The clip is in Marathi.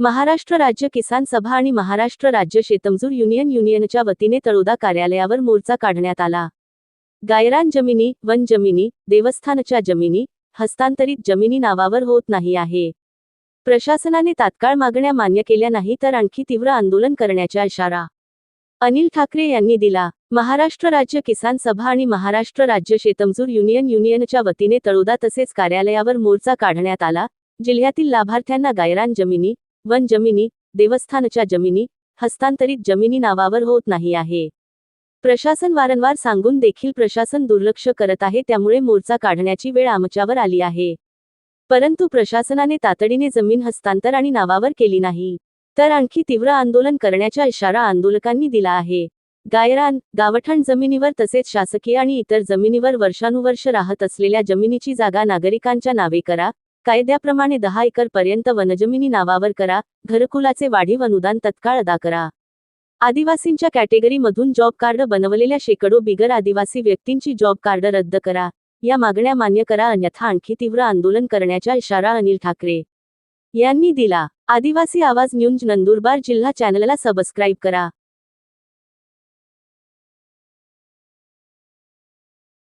महाराष्ट्र राज्य किसान सभा आणि महाराष्ट्र राज्य शेतमजूर युनियन युनियनच्या वतीने तळोदा कार्यालयावर मोर्चा काढण्यात आला. गायरान जमिनी वन जमिनी देवस्थानच्या जमिनी हस्तांतरित जमिनी नावावर होत नाही आहे. प्रशासनाने तात्काळ मागण्या मान्य केल्या नाही तर आणखी तीव्र आंदोलन करण्याचा इशारा अनिल ठाकरे यांनी दिला. महाराष्ट्र राज्य किसान सभा आणि महाराष्ट्र राज्य शेतमजूर युनियन युनियनच्या वतीने तळोदा तसेच कार्यालयावर मोर्चा काढण्यात आला. जिल्ह्यातील लाभार्थ्यांना गायरान जमिनी वन जमिनी देवस्थानच्या जमिनी हस्तांतरित जमिनी नावावर होत नाही आहे. प्रशासन वारंवार सांगून देखील प्रशासन दुर्लक्ष करत आहे त्यामुळे मोर्चा काढण्याची वेळ आमच्यावर आली आहे. परंतु प्रशासनाने तातडीने जमीन हस्तांतर आणि नावावर केली नाही तर आणखी तीव्र आंदोलन करण्याचा इशारा आंदोलकांनी दिला आहे. गायरान गावठाण जमिनीवर तसेच शासकीय आणि इतर जमिनीवर वर्षानुवर्ष राहत असलेल्या जमिनीची जागा नागरिकांच्या नावे करा कायद्याप्रमाणे दहा एकर पर्यंत वनजमिनी नावावर करा घरकुलाचे वाढीव अनुदान तत्काळ अदा करा. आदिवासींच्या कॅटेगरीमधून जॉब कार्ड बनवलेल्या शेकडो बिगर आदिवासी व्यक्तींची जॉब कार्ड रद्द करा. या मागण्या मान्य करा अन्यथा आणखी तीव्र आंदोलन करण्याचा इशारा अनिल ठाकरे. यांनी दिला. आदिवासी आवाज न्यूज नंदुरबार जिल्हा चॅनलला सबस्क्राईब करा.